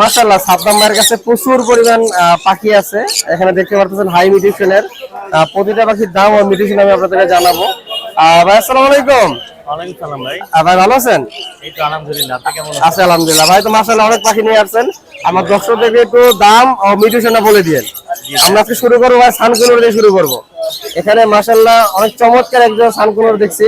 মাসাল্লাহ সাদ্দাম ভাইয়ের কাছে প্রচুর পরিমাণ পাখি আছে। এখানে দেখতে পারতেছেন হাই মিউটিশনের প্রতিটা পাখির দাম ও মিউটিশন আমি আপনাদেরকে জানাব। ভাই আসসালামু আলাইকুম। ভাই। ভাই ভালো আছেন? আলহামদুলিল্লাহ ভাই তো মাসাল্লাহ অনেক পাখি নিয়ে আসছেন। আমার দর্শকদেরকে একটু দাম ও মিউটেশনটা বলে দিয়েন। আমরা আজকে শুরু করব সানকুলোর দিয়ে শুরু করব। এখানে মাসাল্লাহ অনেক চমৎকার একজন সানকুলোর দেখছি।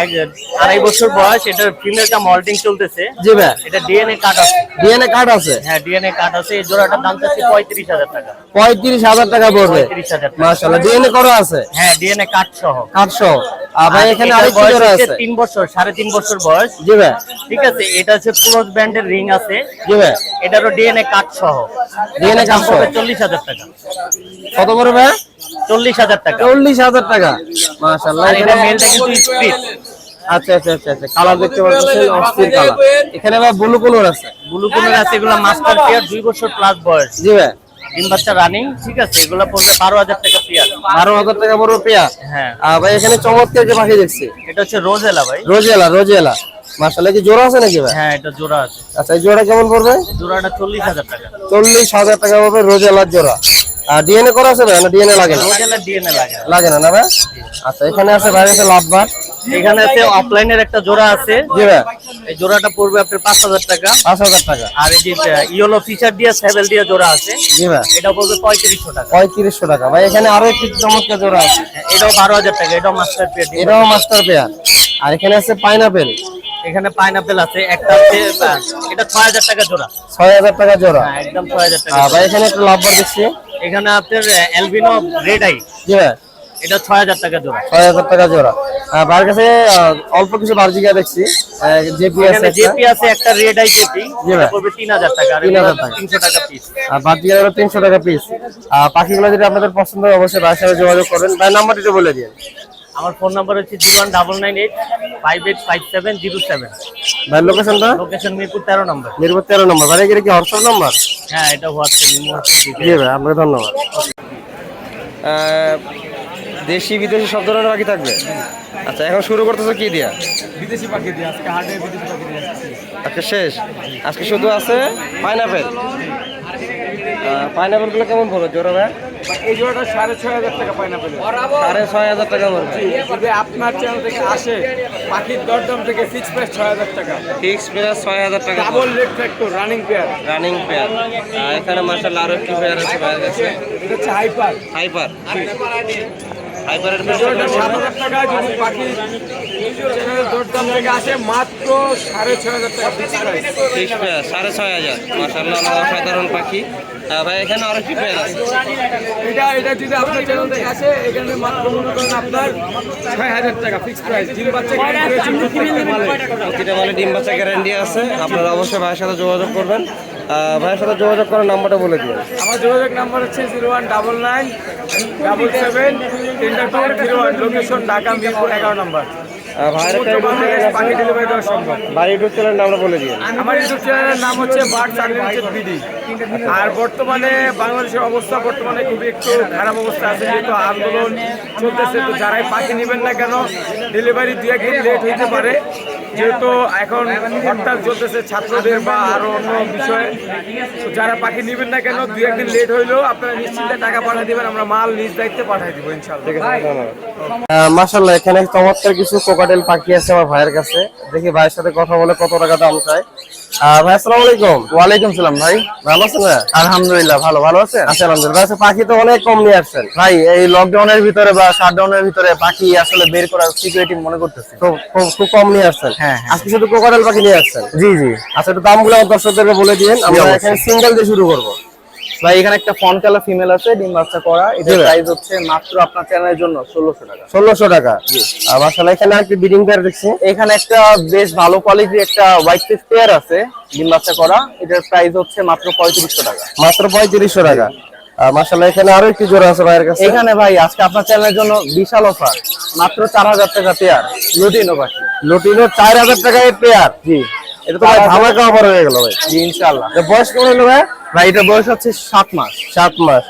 এটা আড়াই বছর বয়স ফিমেলটা মল্টিং চলতেছে। জি ভাই। এটা ডিএনএ কার্ড আছে। ডিএনএ কার্ড আছে? হ্যাঁ ডিএনএ কার্ড আছে। এই জোড়াটার দাম চাচ্ছে পঁয়ত্রিশ হাজার টাকা। পঁয়ত্রিশ হাজার টাকা পড়বে। মাসাল্লাহ ডিএনএ করা আছে? হ্যাঁ ডিএনএ কার্ড সহ। আটশো আর এখানে জোড়া আছে। বছর সাড়ে তিন বছর বয়স। জি ভাই। ঠিক আছে এটা হচ্ছে ব্যান্ডের রিং আছে। জি ভাই। এটারও ডিএনএ সহ। হাজার টাকা। কত ভাই? চল্লিশ হাজার টাকা। চল্লিশ হাজার টাকা। মাসাল্লাহ এটা মেলটা কিন্তু স্প্রিট আচ্ছা আচ্ছা আচ্ছা আচ্ছা কালার দেখতে পাচ্ছেন অস্থির কালার। এখানে ভাই ব্লু কালার আছে। ব্লু কালার আছে এগুলো মাস্টার পেয়ার দুই বছর প্লাস বয়স। জি ভাই। ডিম বাচ্চা রানিং ঠিক আছে? এগুলো পড়বে বারো হাজার টাকা পেয়ার। বারো হাজার টাকা বড় পেয়ার? হ্যাঁ। আর ভাই এখানে চমৎকার যে পাখি দেখছি। এটা হচ্ছে রোজেলা ভাই। Rosella rosella. মাসাল্লাহ কি জোড়া আছে নাকি ভাই? হ্যাঁ এটা জোড়া আছে। আচ্ছা এই জোড়া কেমন পড়বে? জোড়াটা চল্লিশ হাজার টাকা। পড়বে রোজেলার জোড়া। আর ডিএনএ করা আছে ভাই না ডিএনএ লাগে না? রোজেলা ডিএনএ লাগে লাগে না না ভাই? আচ্ছা এখানে আছে ভাই আছে লাভবার। এখানে আছে অফলাইনের একটা জোড়া আছে। এই জোড়াটা পড়বে আপনার পাঁচ হাজার টাকা। পাঁচ হাজার টাকা। আর এই যে ইয়েলো ফিচার দিয়ে সেভেল দিয়ে জোড়া আছে এটা পড়বে পঁয়ত্রিশশো টাকা। পঁয়ত্রিশশো টাকা। ভাই এখানে আরও একটি চমৎকার জোড়া আছে। এটাও বারো হাজার টাকা এটাও মাস্টার পেয়ার এটাও মাস্টার পেয়ার আর এখানে আছে পাইনাপেল এখানে পাইনাপেল আছে একটা আছে এটা ছয় হাজার টাকা জোড়া। ছয় হাজার টাকা জোড়া। হ্যাঁ একদম ছয় হাজার টাকা ভাই এখানে একটা লাভবার দেখছি। এখানে আপনার এলবিনো রেড আই জি ভাই। এটা ছয় হাজার টাকা জোড়া। ছয় হাজার টাকা জোড়া। আর কাছে অল্প কিছু বার্জিকা দেখছি। জেপি আছে জেপি আছে একটা রেড আই জেপি। ভাই। পড়বে তিন হাজার টাকা আর 3000 টাকা। তিনশো টাকা পিস আর বার্জিকা হলো তিনশো টাকা পিস আর পাখিগুলো যদি আপনাদের পছন্দ হয় অবশ্যই ভাইয়ের সাথে যোগাযোগ করবেন। ভাই নাম্বারটি বলে দিন। আমার ফোন নাম্বার হচ্ছে zero one double nine eight five eight five seven zero seven. ভাইয়ের লোকেশনটা লোকেশন মিরপুর তেরো নম্বর। মিরপুর তেরো নম্বর। ভাই এখানে কি হোয়াটসঅ্যাপ নাম্বার হ্যাঁ এটা হোয়াটসঅ্যাপ জি ভাই আপনাকে ধন্যবাদ। দেশি বিদেশি সব ধরনের পাখি থাকবে? আচ্ছা এখন শুরু করতেছো কি দিয়া? বিদেশি পাখি দিয়ে আজকে হাটে বিদেশি পাখি দিয়ে। আজকে শেষ? আজকে শুধু আছে পাইনাপেল? পাইনাপেলগুলো কেমন পড়বে? জোড়া ভাই? এই জোড়াটা সাড়ে ছয় হাজার টাকা পায় না পেলে সাড়ে ছয় হাজার টাকা পড়বে যদি আপনার চ্যানেল থেকে আসে পাখির দরদাম থেকে ফিক্স প্রাইস ছয় হাজার টাকা। ফিক্স প্রাইস ছয় হাজার টাকা double red factor running pair running pair এখানে মার্শাল্লাহ আরও একটি পেয়ার আছে ভাইয়ের কাছে। এটা হচ্ছে হাইপার হাইপার সাড়ে ছয় হাজার অসাধারণ পাখি। ভাই এখানে আরও একটি পেয়ার আছে এটা এটা যদি আপনার চ্যানেল থেকে আসে এখানে মাত্র মনে করেন আপনার ছয় হাজার টাকা ফিক্স প্রাইস ডিম বাচ্চা কিনে মালে। ডিম বাচ্চা গ্যারান্টি আছে। আপনারা অবশ্যই ভাইয়ের সাথে যোগাযোগ করবেন। ভাইয়ের সাথে যোগাযোগ করার নাম্বারটা বলে দিন আমার যোগাযোগ নাম্বার হচ্ছে zero one double nine double seven তিনটা two zero one location Dhaka Mirpur এগারো নম্বর পাখি ডেলিভারি দেওয়া সম্ভব। বাড়ি ইউটিউব চ্যানেল নামটা বলে দিন আমার ইউটিউব চ্যানেলের নাম হচ্ছে বার্ড বিডি আর বর্তমানে বাংলাদেশের অবস্থা বর্তমানে খুবই একটু খারাপ অবস্থা আছে যেহেতু আন্দোলন চলতেছে। তো যারাই পাখি নেবেন না কেন ডেলিভারি দু একদিন লেট হইতে পারে। যেহেতু এখন হরতাল চলতেছে ছাত্রদের বা আরও অন্য বিষয়ে যারা পাখি নিবেন না কেন দু একদিন লেট হইলেও আপনারা নিশ্চিন্তে টাকা পাঠিয়ে দিবেন আমরা মাল নিজ দায়িত্বে পাঠিয়ে দিব ইনশাল্লাহ মাসাল্লাহ এখানে চমৎকার কিছু কোকাটেল পাখি আছে আমার ভাইয়ের কাছে। দেখি ভাইয়ের সাথে কথা বলে কত টাকা দাম চাই আহ, ভাই আসসালামু আলাইকুম। ওয়ালাইকুম সালাম ভাই। ভালো আছেন আলহামদুলিল্লাহ ভালো ভালো আছেন? আচ্ছা আলহামদুলিল্লাহ। পাখি তো অনেক কম নিয়ে আসছেন। ভাই এই লকডাউনের ভিতরে বা শাটডাউনের ভিতরে পাখি আসলে বের করার সিকিউরিটি মনে করতেছে। খুব কম নিয়ে আসছেন। হ্যাঁ, হ্যাঁ। আজকে শুধু পাখি নিয়ে আসছেন? জি জি। আচ্ছা একটু দামগুলো আমার দর্শকদেরকে বলে দিন। আমরা এখানে সিঙ্গেল দিয়ে শুরু করব। ভাই এখানে একটা ফন কালার ফিমেল আছে ডিম বাচ্চা করা। এটার প্রাইস হচ্ছে মাত্র আপনার চ্যানেলের জন্য ষোলোশো টাকা। ষোলোশো টাকা। আর মাসাল্লাহ এখানে একটি বিডিং পেয়ার দেখছি? এখানে একটা বেশ ভালো কোয়ালিটির একটা হোয়াইট ফিস পেয়ার আছে ডিম বাচ্চা করা। এটার প্রাইস হচ্ছে মাত্র পঁয়ত্রিশশো টাকা। মাত্র পঁয়ত্রিশশো টাকা। আর মাসাল্লাহ এখানে আরও একটি জোড়া আছে ভাইয়ের কাছে। এখানে ভাই আজকে আপনার চ্যানেলের জন্য বিশাল অফার মাত্র চার হাজার টাকা পেয়ার লুটিনো পাখি। লুটিনো চার হাজার টাকায় পেয়ার জি। এটা তো ভাই ধামাকা অফার হয়ে গেল ভাই। জি ইনশাল্লাহ বয়স কেমন হলো ভাই? ভাই এটা বয়স হচ্ছে সাত মাস। সাত মাস।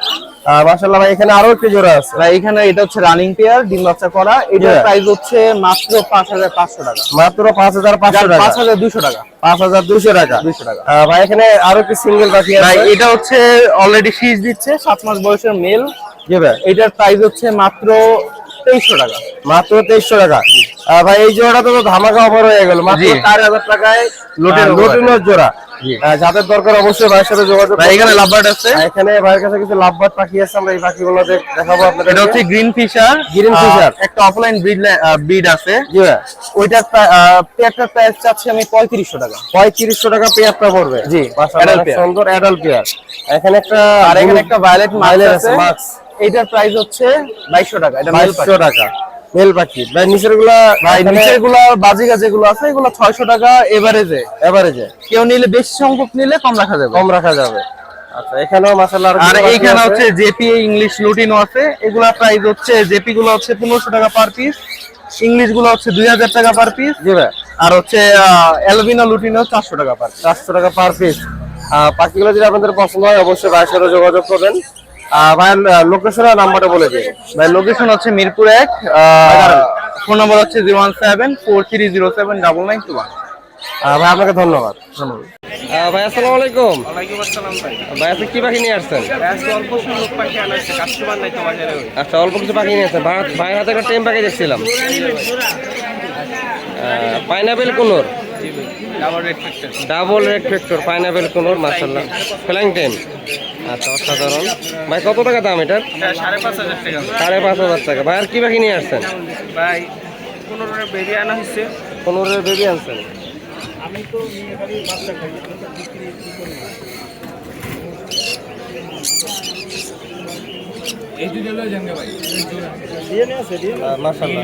মাশাল্লাহ ভাই এখানে আরও একটি জোড়া আছে। ভাই এখানে এটা হচ্ছে রানিং পেয়ার ডিম বাচ্চা করা। এটার. প্রাইস হচ্ছে মাত্র পাঁচ হাজার পাঁচশো টাকা। মাত্র পাঁচ হাজার পাঁচশো টাকা। পাঁচ হাজার দুশো টাকা। পাঁচ হাজার দুশো টাকা। দুশো টাকা। ভাই এখানে আরও একটি সিঙ্গেল পাখি ভাই এটা হচ্ছে অলরেডি শীষ দিচ্ছে সাত মাস বয়সের মেল জি ভাই। এটার প্রাইস হচ্ছে মাত্র তেইশশো টাকা। মাত্র তেইশশো টাকা। ভাই এই জোড়াটা তো ধামাকা অফার হয়ে গেল। মাত্র চার হাজার টাকায়। লোটিনোর জোড়া। যাদের দরকার অবশ্যই ভাইয়ের সাথে যোগাযোগ ভাই এখানে লাভবার্ড আছে? এখানে ভাইয়ের কাছে কিছু লাভবাদ পাখি আছে আমরা এই পাখিগুলো দেখাবো আপনাদের এটা হচ্ছে গ্রিন ফিশার Green fisher। একটা অফলাইন ব্রিড ব্রিড আছে। ওইটার পেয়ারটার প্রাইস চাচ্ছি আমি পঁয়ত্রিশশো টাকা। পঁয়ত্রিশশো টাকা পেয়ারটা পড়বে। জি। সুন্দর অ্যাডাল্ট পেয়ার এখানে একটা আর এখানে একটা ভায়োলেট মাইলের আছে, max। এটার প্রাইস হচ্ছে বাইশশো টাকা এটা মেল বাইশশো টাকা। মেল পাখি। ভাই নিচেরগুলা ভাই নিচেরগুলা বাজিকা যেগুলো আছে এগুলো ছয়শো টাকা এভারেজে এভারেজে কেউ নিলে বেশি সংখ্যক নিলে কম রাখা যাবে। কম রাখা যাবে। আচ্ছা এখানেও মাশাআল্লাহ আর এইখানে হচ্ছে জেপি ইংলিশ লুটিনো আছে। এগুলা প্রাইস হচ্ছে জেপি গুলো হচ্ছে পনেরোশো টাকা পার পিস ইংলিশগুলো হচ্ছে দুই হাজার টাকা পার পিস জি ভাই। আর হচ্ছে এলবিনো লুটিনো চারশো টাকা পার চারশো টাকা পার পিস পাখিগুলো যদি আপনাদের পছন্দ হয় অবশ্যই ভাইয়ের সাথে যোগাযোগ করবেন। ভাইয়ের লোকেশন আর নাম্বারটা বলে দিন। ভাই লোকেশন হচ্ছে মিরপুর এক ফোন নম্বর হচ্ছে zero one seven four three zero seven double nine two one ভাই আপনাকে ধন্যবাদ। ধন্যবাদ। ভাই আসসালামু আলাইকুম। ভাই। আপনি কি পাখি নিয়ে আসছেন? আচ্ছা অল্প কিছু পাখি নিয়ে আসছেন। ভাই- হাতে একটা টেম পাখি দেখছিলাম। Pineapple conure. Double red factor pineapple conure মার্শাল্লাহ ফ্ল্যাং টেম আচ্ছা অসাধারণ। ভাই কত টাকা দাম এটার? সাড়ে পাঁচ হাজার টাকা। ভাই আর কি পাখি নিয়ে আসছেন? ভাই পনেরো বেবি আনা হচ্ছে পনেরো বেবি আনছেন? আহ,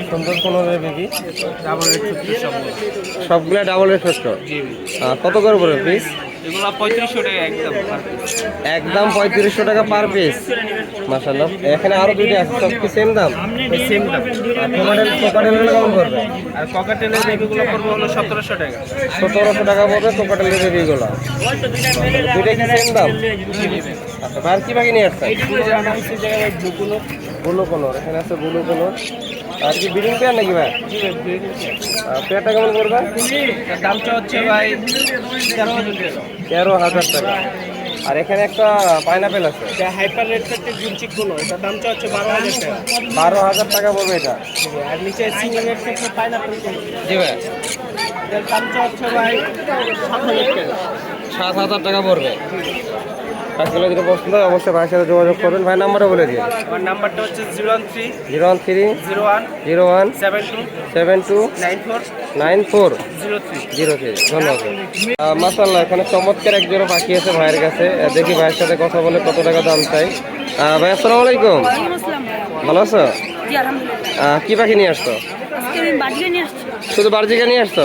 সুন্দর পনেরো বেবি সবগুলা ডাবল রেট কত করে পড়বে পিস একদম পঁয়ত্রিশশো টাকা পার পিস মাশাআল্লাহ এখানে আরও দুইটা আছে সব কি সেম দাম? সেম দাম। কোকাটেল কোকাটেল কেমন পড়বে? আর ককাটেলের বেবিগুলো পড়বে হলো সতেরোশো টাকা। সতেরোশো টাকা পড়বে কোকাটেলের বেবিগুলো দুইটা কি সেম দাম? আচ্ছা ভাই আর কি বাকি নিয়ে আসছেন ব্লু কলর এখানে আছে ব্লু কলর আর কি বিডিং পেয়ার নাকি ভাই? পেয়ারটা কেমন এর দামটা হচ্ছে ভাই তেরো হাজার টাকা। আর এখানে একটা পাইনাপেল আছে। হাইপার রেড ফ্যাক্টর জিনচিক কোনো এটার দামটা হচ্ছে বারো হাজার টাকা। বারো হাজার টাকা পড়বে এটা। আর নিচে সিঙ্গেল রেড ফ্যাক্টর পাইনাপেল জি ভাই। এটার দামটা হচ্ছে ভাই সাত হাজার টাকা। সাত হাজার টাকা পড়বে। পাঁচগুলো যদি পছন্দ হয় অবশ্যই ভাইয়ের সাথে যোগাযোগ করবেন ভাই নাম্বারটা বলে দিন। আমার নাম্বারটা হচ্ছে zero one three zero one three zero one zero one seven two seven two nine four nine four zero three zero three. ধন্যবাদ। মাসাল্লাহ এখানে চমৎকার এক জোড়া পাখি আছে ভাইয়ের কাছে। দেখি ভাইয়ের সাথে কথা বলে কত টাকা দাম চাই। ভাই আসসালামু আলাইকুম। ভালো আছো? জি আলহামদুলিল্লাহ। আহ, কি পাখি নিয়ে আসছো। শুধু বার্জিকা নিয়ে আসছো?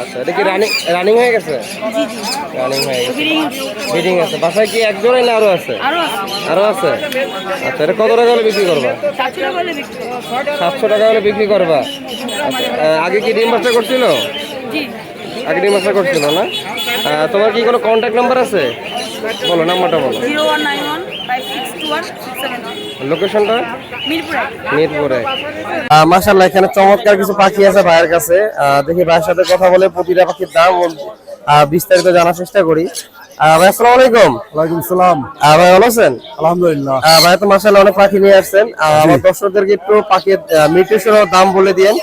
আচ্ছা এটা কি রানিং রানিং হয়ে গেছে? রানিং হয়ে গেছে। ব্রিডিং আছে। বাসায় কি এক জোড়াই না আরও আছে? আরও আছে। আরও আছে? আচ্ছা এটা কত টাকা হলে বিক্রি করবা? সাতশো টাকা হলে বিক্রি করব। আচ্ছা, আগে কি ডিম বাচ্চা করছিল? আগে ডিম বাচ্চা করছিল না? তোমার কি কোনো কন্ট্যাক্ট নাম্বার আছে? বলো নাম্বারটা বলো। Zero one nine one five six two one six seven লোকেশনটা মিরপুরে। মিরপুরে। মাশাল্লাহ এখানে চমৎকার কিছু পাখি আছে ভাইয়ের কাছে। আহ, দেখি ভাইয়ের সাথে কথা বলে প্রতিটা পাখির দাম বিস্তারিত জানার চেষ্টা করি। ভাই আসসালামু আলাইকুম। ওয়ালাইকুম সালাম। ভাই ভালো আছেন? আলহামদুলিল্লাহ। ভাই তো মাশাল্লাহ অনেক পাখি নিয়ে আসছেন। আমার দর্শকদেরকে একটু পাখির মিউটেশন দাম বলে দিয়েন।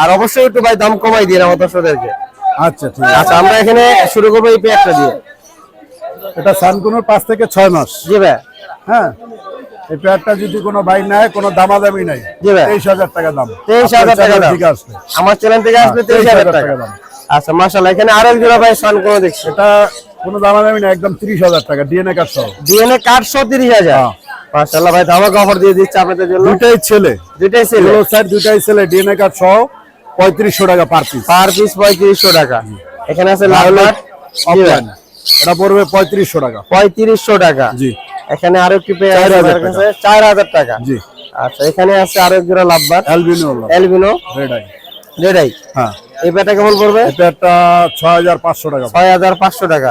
আর অবশ্যই একটু ভাই দাম কমাই দিন আমার দর্শকদেরকে। আচ্ছা ঠিক আছে। আচ্ছা আমরা এখানে শুরু করব এই পেয়ারটা দিয়ে। এটা সানকুনোর পাঁচ থেকে ছয় মাস। জি ভাই। হ্যাঁ। এই পেয়ারটা যদি কোনো ভাই নেয় কোনো দামাদামি নাই। তেইশ হাজার টাকা দাম। তেইশ হাজার টাকা দাম। আমার চ্যানেল থেকে আসবে হ্যাঁ, তেইশ হাজার টাকা। দাম। আচ্ছা মাশাল্লাহ এখানে আরও এক জোড়া ভাই সান কোনো দেখছি। এটা কোনো দামাদামি নাই একদম তিরিশ হাজার টাকা ডিএনএ কার্ড সহ। ডিএনএ কার্ড সহ তিরিশ হাজার। হ্যাঁ। ভাই ধামাকা অফার দিয়ে দিচ্ছে আপনাদের জন্য। দুইটাই ছেলে। দুইটাই ছিল। এগুলো সাইড দুইটাই ছেলে ডিএনএ কার্ড সহ পঁয়ত্রিশশো টাকা পার পিস পার পিস পঁয়ত্রিশশো টাকা। এখানে আছে লাল লাট এটা পড়বে পঁয়ত্রিশশো টাকা। পঁয়ত্রিশশো টাকা। জি। এখানে আরও পেয়ে চার হাজার আছে টাকা। জি। আচ্ছা এখানে আছে আরও জোড়া লাভবার। অ্যালবিনো রেড আই হ্যাঁ। এই পেয়ারটা কেমন পড়বে? এই পেয়ারটা ছয় হাজার পাঁচশো টাকা টাকা।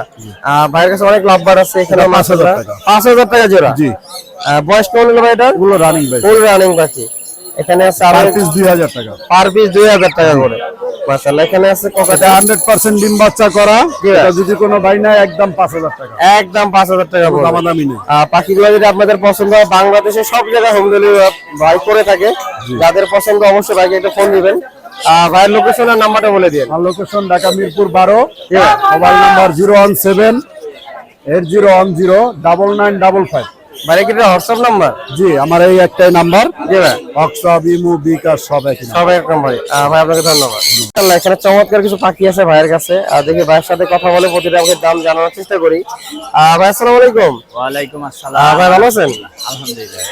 ভাইয়ের কাছে অনেক লাভবার আছে এখানে এটা পাঁচ হাজার টাকা। পাঁচ হাজার টাকা জোড়া। জি। বয়স কেমন হলো ভাই এটা এগুলো রানিং ভাই ফুল রানিং পাখি এখানে আছে আরও পিস দুই হাজার টাকা। পার পিস দুই হাজার টাকা করে। মাসাল্লাহ এখানে আছে কোকাটা হান্ড্রেড পার্সেন্ট ডিম বাচ্চা করা। এটা যদি কোনো ভাই নেয় একদম পাঁচ হাজার টাকা। একদম পাঁচ হাজার টাকা পড়বে দামাদামি নেই। আহ, পাখিগুলো যদি আপনাদের পছন্দ হয় বাংলাদেশে সব জায়গায় হোম ডেলিভারি ভাই করে থাকে। যাদের পছন্দ অবশ্যই ভাইকে একটা ফোন দিবেন। ভাইয়ের লোকেশন আর নাম্বারটা বলে দিন আর লোকেশন ঢাকা মিরপুর বারো। Mobile number zero one seven eight zero one zero double nine double five ভাইয়ের কি হোয়াটসঅ্যাপ নাম্বার জি আমার এই একটাই নাম্বার জি ভাই। হোয়াটসঅ্যাপ ইমো বিকাশ সব একই নাম্বার। সবাই একদম ভাই আপনাকে ধন্যবাদ। আল্লাহ, এখানে চমৎকার কিছু পাখি আছে ভাইয়ের কাছে। আর দেখি ভাইয়ের সাথে কথা বলে প্রতিটা দাম জানানোর চেষ্টা করি। ভাই আসসালামু আলাইকুম। আসসালাম। ভাই ভালো আছেন? আলহামদুলিল্লাহ।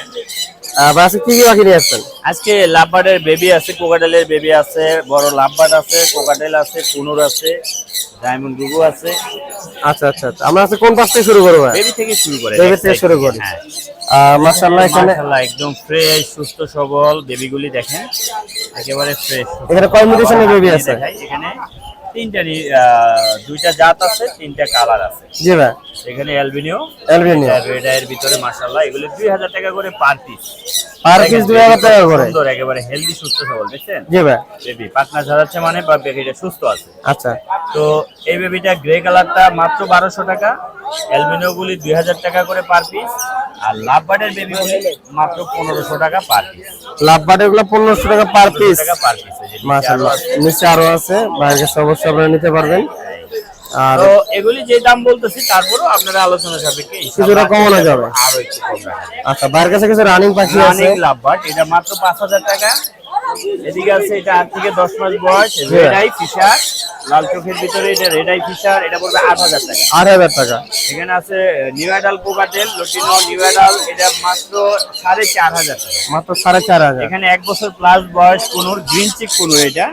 আজকে কি কি পাখি নিয়ে আসছেন? আজকে লাভবার্ডের বেবি আছে কোকাটেলের বেবি আছে বড় লাভবার্ড আছে কোকাটেল আছে কুনুর আছে ডায়মন্ড গুগু আছে। আচ্ছা আচ্ছা আচ্ছা। আমরা আজকে কোন পাশ থেকে শুরু করব বেবি থেকে শুরু করে। বেবি থেকে শুরু করি। মাশাআল্লাহ এখানে মাশাআল্লাহ একদম ফ্রেশ সুস্থ সবল বেবিগুলি দেখেন। একেবারে ফ্রেশ এখানে কয় মিউটেশনের বেবি আছে। এখানে তিনটা দুইটা জাত আছে তিনটা কালার আছে। জি ভাই। এখানে অ্যালবিনিও অ্যালবিনিয়া রেড আয়ের ভিতরে মাশাআল্লাহ এগুলো দুই হাজার টাকা করে পার পিস পার পিস দুই হাজার টাকা করে। সুন্দর একেবারে হেলদি সুস্থ সবল দেখছেন? জি ভাই। বেবি পাকনা ঝরাচ্ছে মানে বা বেবিটা সুস্থ আছে। আচ্ছা। তো এই বেবিটা গ্রে কালারটা মাত্র বারোশো টাকা। অ্যালবিনিও গুলি দুই হাজার টাকা করে পার পিস আর লাভবার্ডের বেবি গুলি মাত্র পনেরোশো টাকা পার পিস লাভ বাটেরগুলো পনেরোশো টাকা পার পিস টাকা পার পিস মাশাআল্লাহ নিচে আরও আছে। ভাইয়ের কাছে অবশ্যই আপনারা নিতে পারবেন। আর এগুলি যে দাম বলতেছি তারপরেও আপনারা আলোচনা সাপেক্ষে ইনশাআল্লাহ কিছুটা কমানো যাবে। আরও একটু। আচ্ছা কাছে কিছু রানিং পাখি আছে? রানিং লাভবার্ড এটা মাত্র পাঁচ হাজার টাকা। এদিকে আছে এটা আট থেকে দশ মাস বয়স ফিশার লাল চোখের ভিতরে এটা রেড আই ফিশার এটা পড়বে আট হাজার টাকা। আট হাজার টাকা। এখানে আছে নিউডাল কোকাটেল লটিনো নিউডাল এটা মাত্র সাড়ে চার হাজার টাকা। মাত্র সাড়ে চার হাজার। এখানে এক বছর প্লাস বয়স কোনুর গ্রিন চিক এটা।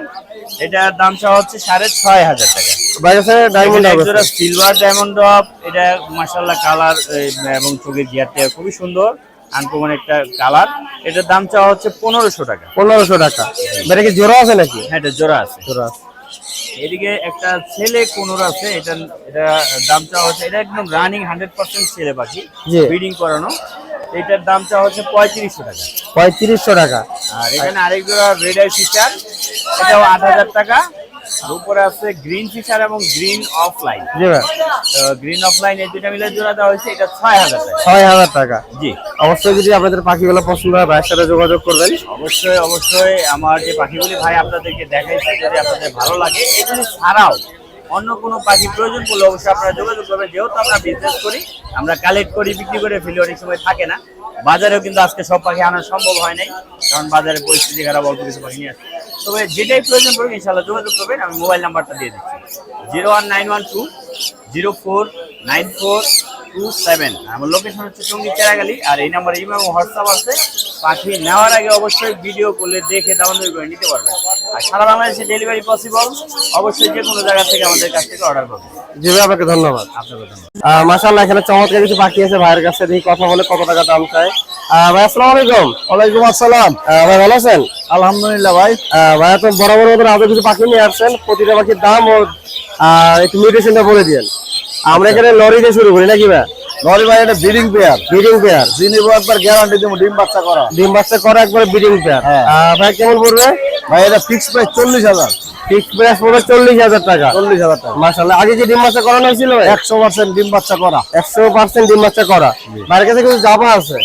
এটার দাম চাওয়া হচ্ছে সাড়ে ছয় হাজার টাকা। ডায়মন্ড সিলভার এটা কালার এবং চোখের গিয়ারটা খুবই সুন্দর আনকমন একটা কালার এটার দাম চাওয়া হচ্ছে পনেরোশো টাকা। পনেরোশো টাকা। ভাইয়ের কি জোড়া আছে নাকি? হ্যাঁ এটা জোড়া আছে। জোড়া আছে। এদিকে একটা ছেলে কোনোর আছে এটা এটা দাম চাওয়া হচ্ছে এটা একদম রানিং হান্ড্রেড পার্সেন্ট ছেলে পাখি। ব্রিডিং করানো। এটার দাম চাওয়া হচ্ছে পঁয়ত্রিশশো টাকা। পঁয়ত্রিশশো টাকা। আর এখানে আরেক জোড়া রেড আই ফিচার এটাও আট হাজার টাকা। উপরে আছে গ্রিন ফিচার এবং গ্রিন অফলাইন জি ভাই। গ্রিন অফলাইন এই দুইটা মিলে জোড়া দেওয়া হয়েছে এটা ছয় হাজার টাকা। ছয় হাজার টাকা। জি। অবশ্যই যদি আপনাদের পাখিগুলো পছন্দ হয় ভাইয়ের সাথে যোগাযোগ করবেন। অবশ্যই অবশ্যই আমার যে পাখিগুলি ভাই আপনাদেরকে দেখাইছে যদি আপনাদের ভালো লাগে এগুলি ছাড়াও অন্য কোনো পাখি প্রয়োজন পড়লে অবশ্যই আপনারা যোগাযোগ করবেন। যেহেতু আমরা বিজনেস করি আমরা কালেক্ট করি বিক্রি করে ফেলি অনেক সময় থাকে না। বাজারেও কিন্তু আজকে সব পাখি আনা সম্ভব হয় নাই কারণ বাজারে পরিস্থিতি খারাপ অল্প কিছু পাখি নিয়ে আসে তবে যেটাই প্রয়োজন পড়বে ইনশাল্লাহ যোগাযোগ করবেন। আমি মোবাইল নাম্বারটা দিয়ে দিচ্ছি। Zero one nine one two, zero four nine four two seven. আমার লোকেশন হচ্ছে সংগীত চেরাগালি, আর এই নাম্বারে ইমেল হোয়াটসঅ্যাপ আছে। পাঠিয়ে নেওয়ার আগে অবশ্যই ভিডিও করলে দেখে ডাউনলোড করে নিতে পারবেন। আর সারা বাংলাদেশে ডেলিভারি পসিবল অবশ্যই যে কোনো জায়গা থেকে আমাদের কাছ থেকে অর্ডার করবেন জি ভাই আপনাকে ধন্যবাদ। আপনাকে ধন্যবাদ। মাশাআল্লাহ এখানে চমৎকার কিছু পাখি আছে ভাইয়ের কাছে দেখি কথা বলে কত টাকা দাম চায় আহ, ভাই আসসালামু আলাইকুম। ওয়ালাইকুম আসসালাম। ভাই ভালো আছেন? আলহামদুলিল্লাহ ভাই। তো আরও কিছু পাখি নিয়ে আসছেন প্রতিটা পাখির দাম ও একটু মিউটেশনটা বলে দিয়েন। আমরা এখানে লরি দিয়ে শুরু করি নাকি ভাই? নরি ভাই এটা ব্রিডিং পেয়ার ব্রিডিং পেয়ার যিনি একবার গ্যারান্টি দেবো ডিম বাচ্চা করা। ডিম বাচ্চা করা একবার ব্রিডিং পেয়ার। ভাই কেমন পড়বে? ভাই এটা ফিক্স প্রাইস চল্লিশ হাজার। ফিক্স প্রাইস পড়বে চল্লিশ হাজার টাকা। চল্লিশ হাজার টাকা। মাশাআল্লাহ আগে যে ডিম বাচ্চা করানো হয়েছিল? একশো পার্সেন্ট ডিম বাচ্চা করা। একশো পার্সেন্ট ডিম বাচ্চা করা। ভাইয়ের কাছে কিছু জামা আছে?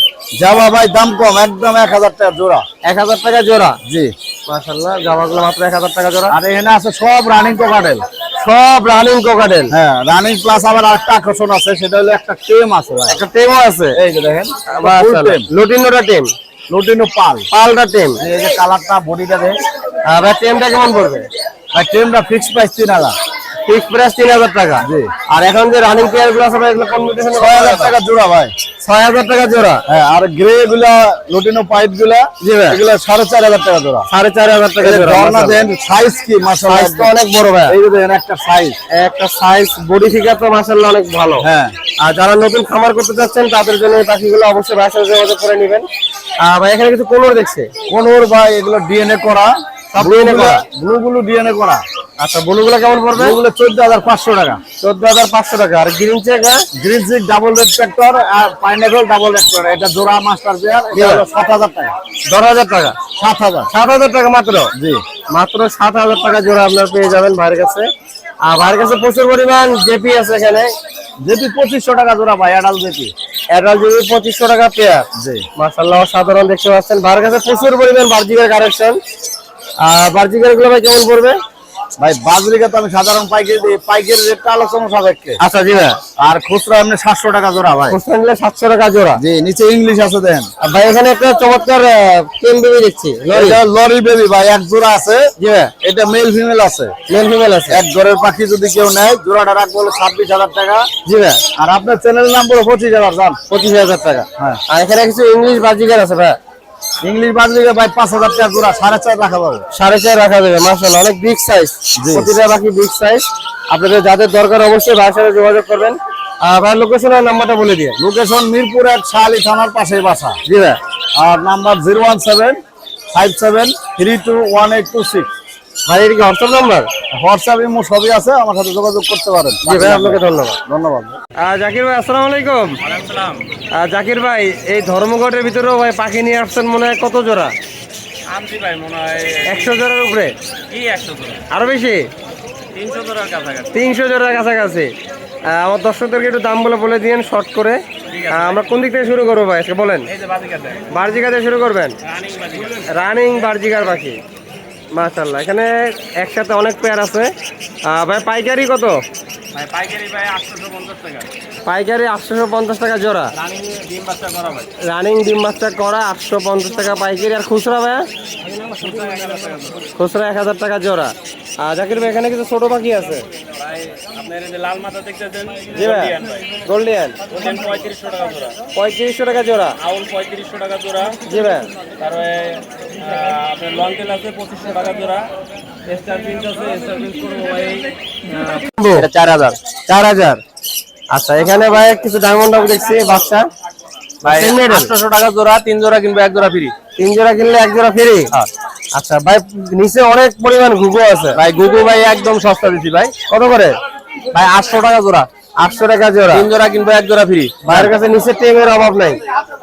জামা ভাই দাম কম একদম এক হাজার টাকা জোড়া। এক হাজার টাকা জোড়া? জি। মাশাআল্লাহ জামাগুলো মাত্র এক হাজার টাকা জোড়া। আর এখানে আছে সব রানিং কোকাটেল সব রানিং কোকাটেল হ্যাঁ রানিং প্লাস আবার আরেকটা আকর্ষণ আছে সেটা হলো একটা টেম আছে ভাই। একটা টেমও আছে? এই যে দেখেন লুটিনোটা টেম লুটিনো পাল। পালটা টেম এই যে কালারটা বডিটা দেখ। আর টেমটা কেমন পড়বে? ভাই টেমটা ফিক্স প্রাইস তিন হাজার। ফিক্স প্রাইস তিন হাজার টাকা। আর এখন যে রানিং পেয়ারগুলো আছে এগুলো কম্পিটিশন ছয় হাজার টাকা? জোড়া ভাই। ছয় হাজার টাকা জোড়া। হ্যাঁ আর গ্রে গুলা লুটিনো পাইপগুলা। সাড়ে চার হাজার টাকা জোড়া। সাড়ে চার হাজার টাকা জোড়া। দেন সাইজ কি? সাইজ তো অনেক বড় ভাই। এই দেখেন একটা সাইজ একটা সাইজ বডি ফিগার তো মাসাল্লাহ অনেক ভালো। হ্যাঁ। আর যারা নতুন খামার করতে চাচ্ছেন তাদের জন্য এই পাখিগুলো অবশ্যই সাথে যোগাযোগ করে নেবেন। আর ভাই এখানে কিছু কোনোর দেখছে? কোনোর ভাই এগুলো ডিএনএ করা। করা? ব্লুগুলো ডিএনএ করা। আচ্ছা ব্লুগুলো কেমন পড়বে? এগুলো চোদ্দ হাজার পাঁচশো টাকা। চোদ্দ হাজার পাঁচশো টাকা। আর green cheek green cheek double red factor আর পাইনাপেল ডাবল ফ্যাক্টর এটা জোড়া মাস্টার পেয়ার সাত হাজার টাকা। দশ হাজার টাকা? সাত হাজার। সাত হাজার টাকা মাত্র? জি। মাত্র সাত হাজার টাকা জোড়া আপনার পেয়ে যাবেন ভাইয়ের কাছে। আর ভাইয়ের কাছে প্রচুর পরিমাণ জেপি আছে এখানে। যেটি পঁচিশশো টাকা জোড়া ভাই অ্যাডাল যেটি অ্যাডাল জেপি পঁচিশশো টাকা পেয়ার জি। মাসাল্লাহ সাধারণ দেখতে পাচ্ছেন। ভাইয়ের কাছে প্রচুর পরিমাণ বার্জিকের কালেকশন আর বার্জিকেরগুলো ভাই কেমন পড়বে? ভাই বাজরিকা তো আমি সাধারণ পাইকারি পাইকারি রেটটা আলোচনা সাপেক্ষে। আচ্ছা জি ভাই। আর খুচরা এমনি সাতশো টাকা জোড়া ভাই। খুচরা নিলে সাতশো টাকা জোড়া। জি নিচে ইংলিশ আছে দেন। আর ভাই এখানে একটা চমৎকার কেম বেবি দেখছি লরি। বেবি ভাই এক জোড়া আছে। জি ভাই। এটা মেল ফিমেল আছে। মেল ফিমেল আছে। এক ঘরের পাখি যদি কেউ নেয় জোড়াটা রাখব হলো ছাব্বিশ হাজার টাকা। জি ভাই। আর আপনার চ্যানেল নাম বলো পঁচিশ হাজার দাম। পঁচিশ হাজার টাকা। হ্যাঁ। আর এখানে কিছু ইংলিশ বার্জিকার আছে ভাই। ইংলিশ বাজরিকা ভাই পাঁচ হাজার টাকা জোড়া সাড়ে চার রাখা পাবে। সাড়ে চার রাখা যাবে মার্শাল অনেক বিগ সাইজ। প্রতিটা বাকি বিগ সাইজ আপনাদের যাদের দরকার অবশ্যই ভাইয়ের সাথে যোগাযোগ করবেন। আর ভাই লোকেশনের নাম্বারটা বলে দিয়ে লোকেশন মিরপুর এক শালি থানার পাশে বাসা। জি ভাই। আর number zero one seven five seven three two one eight two six ভাই এটা কি হোয়াটসঅ্যাপ নাম্বার হোয়াটসঅ্যাপ ইমো সবই আছে আমার সাথে যোগাযোগ করতে পারেন। জি ভাই আপনাকে ধন্যবাদ। ধন্যবাদ। জাকির ভাই আসসালামু আলাইকুম। জাকির ভাই এই ধর্মঘটের ভিতরেও ভাই পাখি নিয়ে আসছেন মনে হয় কত জোড়া? আনছি ভাই মনে হয় একশো জোড়ার উপরে? কি একশো জোড়া? আরও বেশি? তিনশো জোড়ার কাছাকাছি। তিনশো জোড়ার কাছাকাছি। আমার দর্শকদেরকে একটু দাম বলে বলে দিয়েন শর্ট করে। আমরা কোন দিক থেকে শুরু করব ভাই? আজকে বলেন। এই যে বাজিকাতে বার্জিকা দিয়ে শুরু করবেন? রানিং বার্জিকার পাখি। মাশাল্লাহ এখানে একসাথে অনেক পেয়ার আছে। ভাই পাইকারি কত? ভাই পাইকারি ভাই আটশোশো পঞ্চাশ টাকা। পাইকারি টাকা জোড়া। রানিং ডিম বাচ্চা করা ভাই। রানিং ডিম বাচ্চা করা আটশো পঞ্চাশ টাকা পাইকারি। আর খুচরা ভাইয়া? খুচরা এক হাজার টাকা জোড়া। আর জাকির ভাই এখানে কিছু ছোট পাখি আছে? ভাই আপনার এই লাল মাথা দেখতেছেন জি ভাই। গোল্ডিয়ান টাকা জোড়া। পঁয়ত্রিশশো টাকা জোড়া। আউল পঁয়ত্রিশশো টাকা জোড়া। জি ভাই তারপরে আপনার লং টেল আছে পঁচিশশো টাকা জোড়া। স্টার প্রিন্স আছে স্টার প্রিন্স করব ভাই। চার হাজার। চার হাজার। আচ্ছা এখানে ভাই কিছু ডায়মন্ড দেখছি বাচ্চা। ভাই Same টাকা জোড়া তিন জোড়া কিনবো এক জোড়া ফ্রি তিন জোড়া কিনলে এক জোড়া ফ্রি আচ্ছা ভাই নিচে অনেক পরিমাণ ঘুঘু আছে। ভাই গুগু ভাই একদম সস্তা দিচ্ছি ভাই। কত করে? ভাই আটশো টাকা জোড়া। আটশো টাকা জোড়া। তিন জোড়া কিনবো এক জোড়া ফ্রি ভাইয়ের কাছে নিচে টেমের অভাব নাই।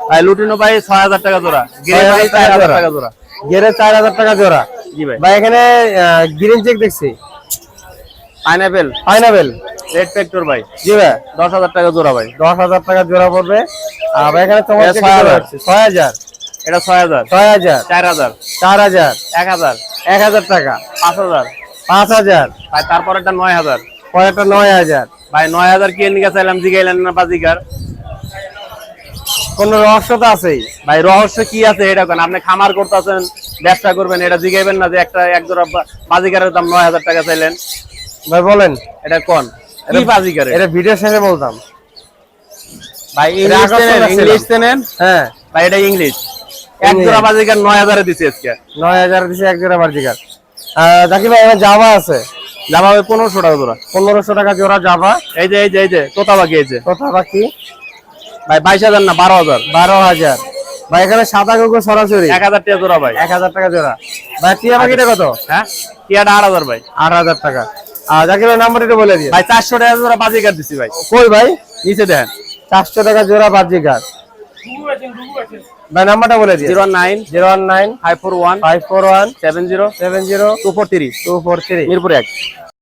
ভাই লুটিনো ভাই ছয় হাজার টাকা জোড়া। গ্রে ভাই চার হাজার টাকা টাকা জোড়া। গেরে চার হাজার টাকা জোড়া। জি ভাই। ভাই এখানে গ্রিন চেক দেখছি। পাইনাপেল পাইনাপেল রেড ফ্যাক্টর ভাই। জি ভাই। দশ হাজার টাকা জোড়া ভাই। দশ হাজার টাকা জোড়া পড়বে। আর ভাই এখানে তোমার ছয় হাজার। ছয় হাজার। এটা ছয় হাজার। ছয় হাজার। চার হাজার। চার হাজার। এক হাজার। এক হাজার টাকা। পাঁচ হাজার। পাঁচ হাজার। ভাই তারপর একটা নয় হাজার। পরেরটা নয় হাজার। ভাই নয় হাজার কি নিয়ে চাইলাম জিগাইলেন না বাজিকার কোন রহস্য তো আছেই। ভাই রহস্য কি আছে? এটা কেন? আপনি খামার করতেছেন ব্যবসা করবেন এটা জিগাইবেন না যে একটা এক জোড়া বাজিকারের দাম নয় হাজার টাকা চাইলেন। ভাই বলেন এটা কোন? কি বাজিকার এটা ভিডিও শেষে বলতাম। ভাই ইংলিশ চেনেন হ্যাঁ। ভাই এটা ইংলিশ এক জোড়া বাজিকার নয় হাজারে দিচ্ছে আজকে। নয় হাজার দিছে এক জোড়া বার্জিকার জাকি ভাই এখানে জাভা আছে। জামা ভাই পনেরোশো টাকা জোড়া। পনেরোশো টাকা জোড়া জাভা এই যে এই যে এই যে তোতা বাকি এই যে। কথা বাকি। ভাই বাইশ হাজার না বারো হাজার? বারো হাজার। ভাই এখানে সাদা কুকুর সরাসরি। এক হাজার টাকা জোড়া ভাই। এক হাজার টাকা জোড়া। ভাই টিয়া পাখিটা কত? হ্যাঁ? টিয়াটা আট হাজার ভাই। আট হাজার টাকা। আর জাকির ভাই নাম্বার একটু বলে দিই ভাই চারশো টাকা জোড়া বাজিকার দিছি ভাই। কই ভাই? নিচে দেখেন চারশো টাকা জোড়া বাজিকার ভাই নাম্বারটা বলে seven zero seven zero two three two four three. Mirpur এক।